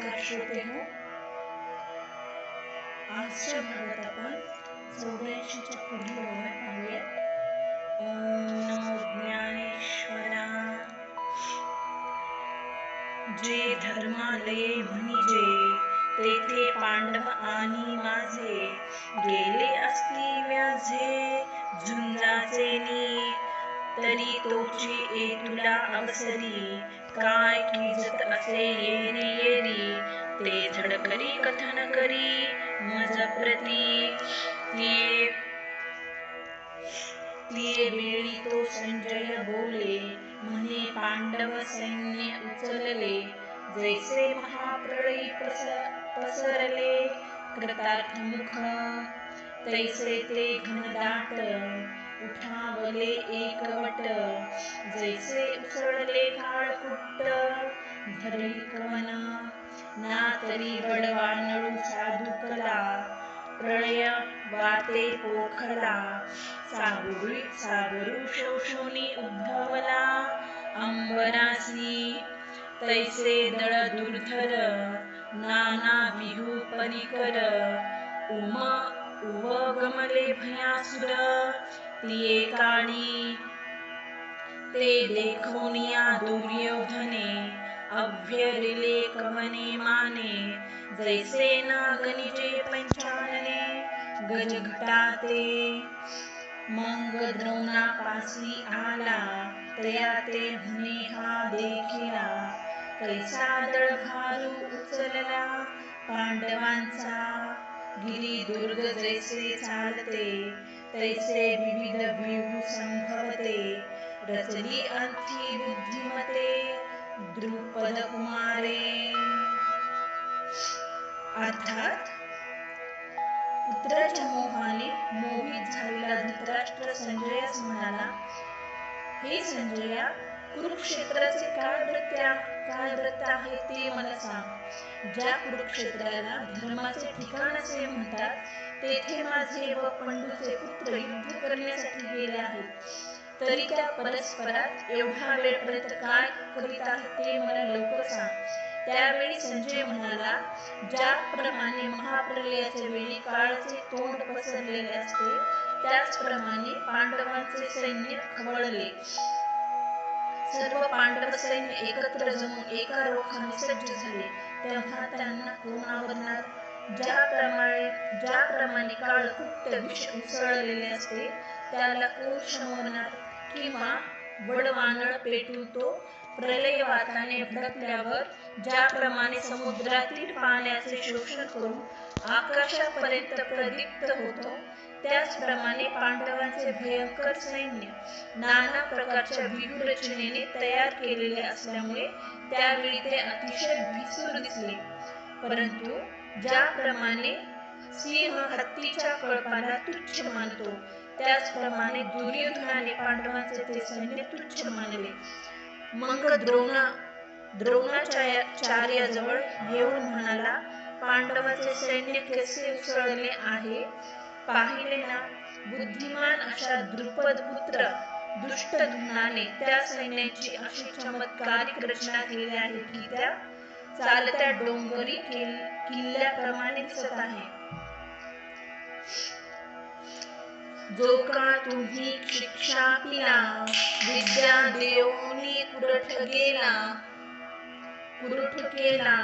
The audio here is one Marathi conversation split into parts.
नमस्कार श्रोते हो. आजच्या भागात आपण चौऱ्याऐंशीच्या पुढील ओव्या पाहूया ओम नमो ज्ञानेश्वरा जे धर्मालये म्हणजे तेथे पांडव आणि माझे गेले असती व्याझे झुंजाचे नीट तरी तोची ए तुला अवसरी. काय किजत असे येरी येरी. ते झडकरी कथन करी. मज प्रती तिये तिये वेळी तो संजय बोले. म्हणे पांडव सैन्य उचलले. जैसे महाप्रळयी पस पसरले. कृतार्थ मुख. तैसे ते घनदाट. उठावले एकवट जैसे उसळले काळ कुट्ट धरली कवन ना तरी बडवानळू साधुकला प्रळय वाते पोखला. सागरी सागरू शोषोनी उद्भवला अंबरासी तैसे दळ दुर्धर नाना विहू परिकर उम उवगमले भयासुर तिये काळी ते देखून या दुर्योधने अभ्यरिले कमने माने जैसे नागनिजे पंचानने गजघटाते. मंग द्रोणापासी आला तया ते म्हणे हा देखिला. कैसा दळभारू उचलला पांडवांचा. गिरी दुर्ग जैसे चालते तैसे विविध व्यूह संभवते। रचली अंथी बुद्धिमते द्रुपद कुमारे। अर्थात पुत्राच्या मोहाने मोहित झालेला धृतराष्ट्र संजयास म्हणाला हे संजया कुरुक्षेत्राचे काय वृत्त्या काय व्रत आहे ते मला सांग. ज्या कुरुक्षेत्राला धर्माचे ठिकाण असे म्हणतात तेथे माझे व पंडूचे पुत्र युद्ध करण्यासाठी गेले आहेत. तरी त्या परस्परात एवढा वेळपर्यंत काय करीत आहेत ते मला लवकर सांग. त्यावेळी संजय म्हणाला ज्याप्रमाणे महाप्रलयाच्या वेळी काळाचे तोंड पसरलेले असते त्याचप्रमाणे पांडवांचे सैन्य खवळले. सर्व पांडव सैन्य एकत्र जमून एका रोखाने सज्ज झाले. तेव्हा त्यांना कोण आवरणार? ज्याप्रमाणे ज्याप्रमाणे काळकुट्ट विष उसळलेले असते त्याला कोण शमवणार? किंवा वडवानळ पेटून तो प्रलय वाताने भडकल्यावर ज्याप्रमाणे समुद्रातील पाण्याचे शोषण करून आकाशापर्यंत प्रदीप्त होतो त्याचप्रमाणे पांडवांचे भयंकर सैन्य नाना प्रकारच्या व्यूहरचनेने तयार केलेले असल्यामुळे त्यावेळी ते अतिशय भिसूर दिसले. परंतु ज्याप्रमाणे सिंह हत्तीच्या कळपाला तुच्छ मानतो त्याचप्रमाणे दुर्योधनाने पांडवांचे ते सैन्य तुच्छ मानले. मग द्रोणा द्रोणाचार्याजवळ येऊन म्हणाला पांडवाचे सैन्य कसे उसळले आहे? पाहिले ना बुद्धिमान अशा द्रुपद पुत्र दुष्ट धुनाने त्या सैन्याची अशी चमत्कारिक रचना केली आहे की त्या चालत्या डोंगरी किल्ल्याप्रमाणे दिसत आहे. जो का तुम्ही शिक्षा पिला विद्या देवनी कुरठ गेला कुरठ केला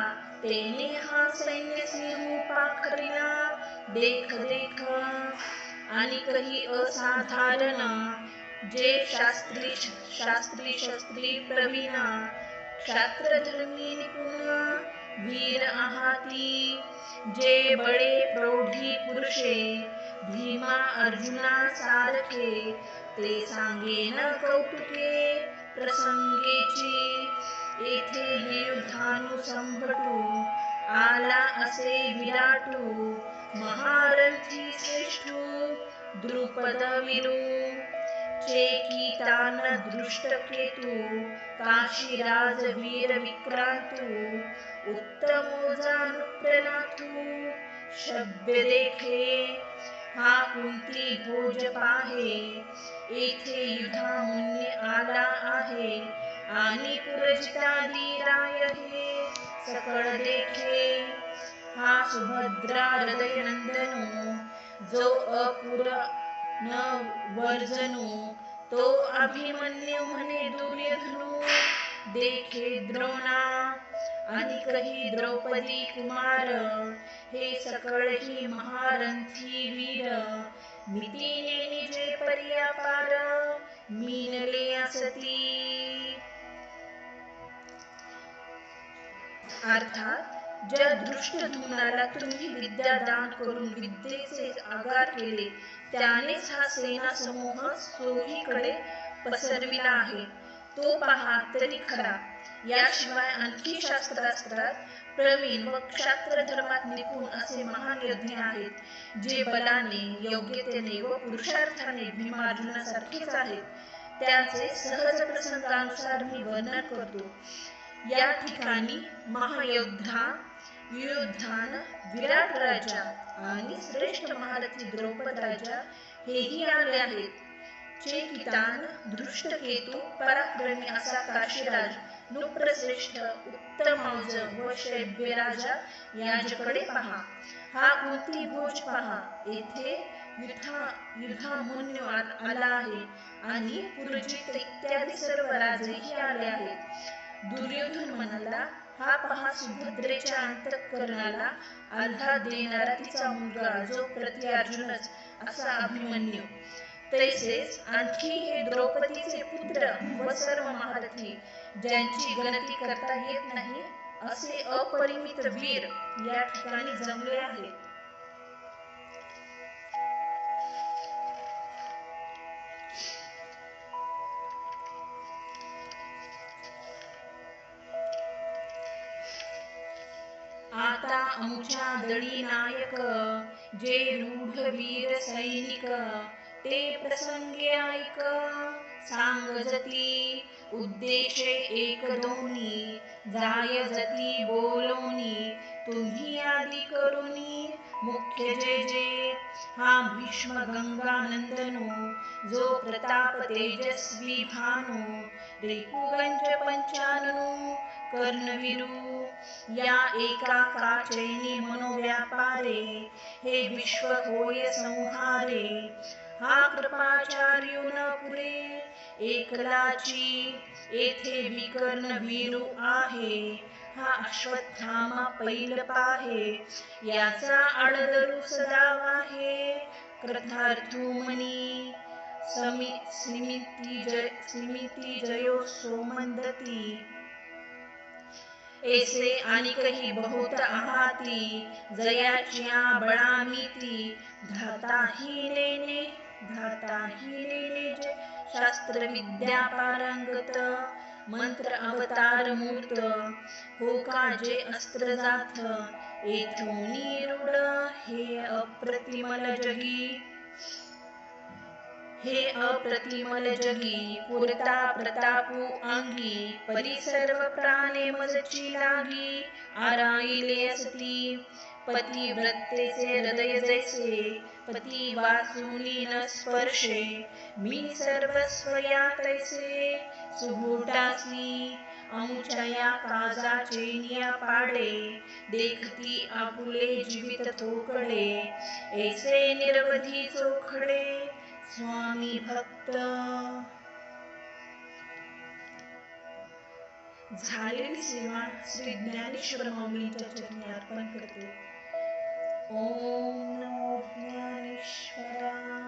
तेने हा सैन्य सिंह पाखरिला देख देख आणि काही असाधारण जे शास्त्री शास्त्री शस्त्री प्रवीण शास्त्रधर्मी निपुण वीर आहाती जे बडे प्रौढी पुरुषे भीमा अर्जुना सारखे ते सांगेन कौतुके प्रसंगेची येथे हे युद्धानु संभटू आला असे विराटू महारथी श्रेष्ठू द्रुपद विरू चेकितान दृष्ट केतू काशीराज वीर विक्रांतू उत्तमो जानुप्रनाथु शब्दलेखे देखे हा कुंती भोज पाहे येथे युधामुन्य आला आहे आणि पुरजिता राय हे सकळ देखे। हा सुभद्रा हृदय नंदनो जो अपुर न वर्जनो तो अभिमन्यु म्हणे दुर्योधनु देखे द्रोणा अनिकही द्रौपदी कुमार हे सकळ ही महारंथी वीर मितीने निजे पर्यापार मीनले असती. अर्थात ज्या दृष्ट धुनाला तुम्ही विद्या दान करून विद्येचे आगार केले त्यानेच हा सेना समूह सोहीकडे पसरविला आहे. तो पहा तरी खरा. याशिवाय आणखी शास्त्रास्त्रात प्रवीण व क्षात्र धर्मात निपुण असे महान योद्धे आहेत जे बलाने योग्यतेने व पुरुषार्थाने भीमार्जुनासारखेच आहेत. त्याचे सहज प्रसंगानुसार मी वर्णन करतो. या ठिकाणी महायोद्धा युद्धान विराट राजा आणि श्रेष्ठ महारथी द्रौपद राजा हेही आले आहेत. चेकितान दृष्टकेतू पराक्रमी असा काशीराज नुप्रश्रेष्ठ उत्तमौज व शैब्य राजा यांच्याकडे पहा. हा कुंती भोज पहा. येथे युद्धा युद्धामोन्य आला आहे आणि पुरजित इत्यादी सर्व राजेही आले आहेत. दुर्योधन म्हणाला हा पहा सुभद्रेच्या अंतकरणाला आल्हाद देणारा तिचा मुलगा जो प्रति अर्जुनच असा अभिमन्यू. तैसेच आणखी हे द्रौपदीचे पुत्र व सर्व महारथी ज्यांची गणती करता येत नाही असे अपरिमित वीर या ठिकाणी जमले आहेत. आमच्या दळी नायक जे रूढ वीर सैनिक ते प्रसंगे ऐक. सांगजती उद्देशे एक दोन्ही जाय जती बोलोनी तुम्ही आदी करुनी मुख्य जे जे हा भीष्म गंगा नंदनो जो प्रताप तेजस्वी भानु रिपुगंज पंचाननु कर्णविरू या एका काचैनी मनोव्यापारे हे विश्व होय संहारे हा कृपाचार्युन पुरे एकलाची येथे विकर्ण वीरू आहे हा अश्वत्थामा पैल पाहे. याचा आडदरू सदाव आहे कृतार्थुमनी समी स्मिती जय स्मिती जयो सोमंदती. ऐसे अनेकही बहुत आहाती. जयाच्या बळामिती. धाताही लेणे धाताही लेणे जे शास्त्र विद्या पारंगत. मंत्र अवतार मूर्त हो का जे अस्त्र जात? येथून रूढ हे अप्रतिमल जगी. हे अप्रतिमल जगी पुरता प्रतापू अंगी परी सर्व प्राणे मजची लागी. आराईले असती. पती व्रतेचे हृदय जैसे पती वासुनी न स्पर्शे मी सर्वस्व या तैसे. सुगुटासी अमुचया काजाचे निया पाडे देखती आपुले जीवित थोकडे ऐसे निरवधी चोखडे स्वामी भक्त. झालेली सेवा श्री ज्ञानेश्वर माऊलींच्या चरणी अर्पण करते. ॐ न ज्ञानेश्वर